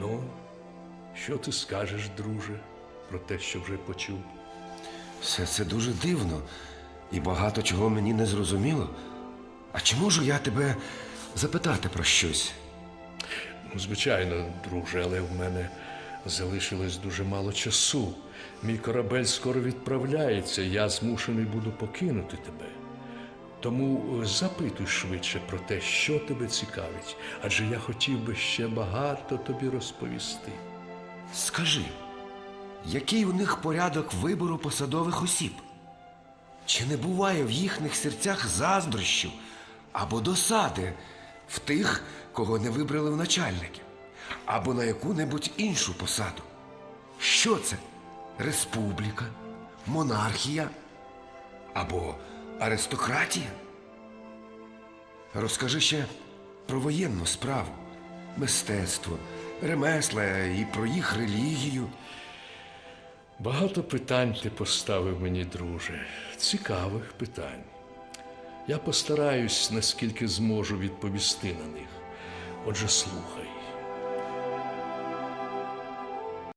Ну, що ти скажеш, друже, про те, що вже почув? Все це дуже дивно і багато чого мені не зрозуміло. А чи можу я тебе запитати про щось? Ну, Звичайно, друже, але в мене залишилось дуже мало часу. Мій корабель скоро відправляється, я змушений буду покинути тебе. Тому е, запитуй швидше про те, що тебе цікавить, адже я хотів би ще багато тобі розповісти. Скажи, який у них порядок вибору посадових осіб? Чи не буває в їхніх серцях заздрощів або досади в тих, кого не вибрали в начальники, або на яку-небудь іншу посаду? Що це? Республіка, монархія або аристократія? Розкажи ще про воєнну справу, мистецтво, ремесла і про їх релігію. Багато питань ти поставив мені, друже, цікавих питань. Я постараюсь, наскільки зможу відповісти на них. Отже, слухай.